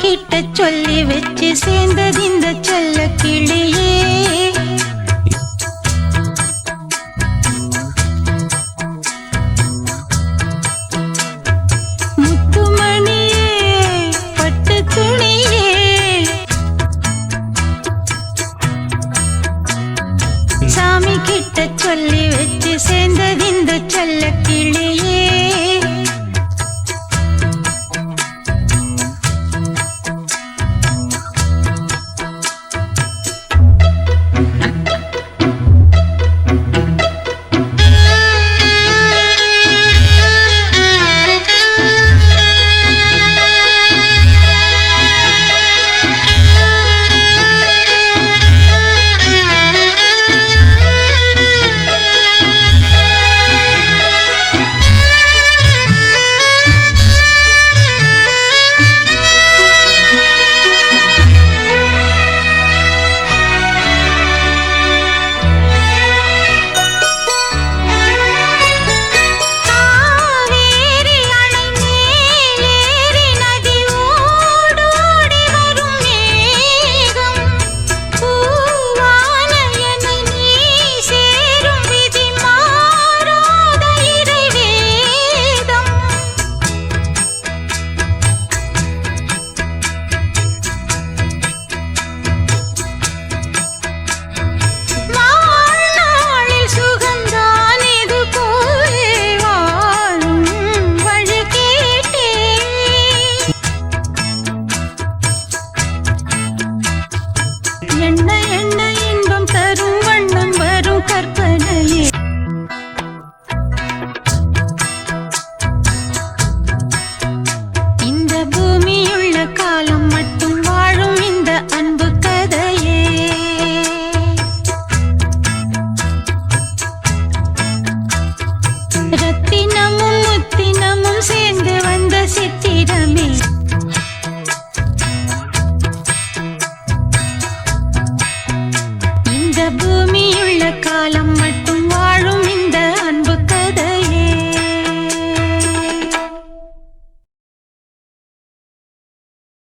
கிட்ட சொல்லி வச்சு சேர்ந்தது இந்த சொல்ல கிளியே. சொல்லி வச்சு சேர்ந்தது இந்த சொல்ல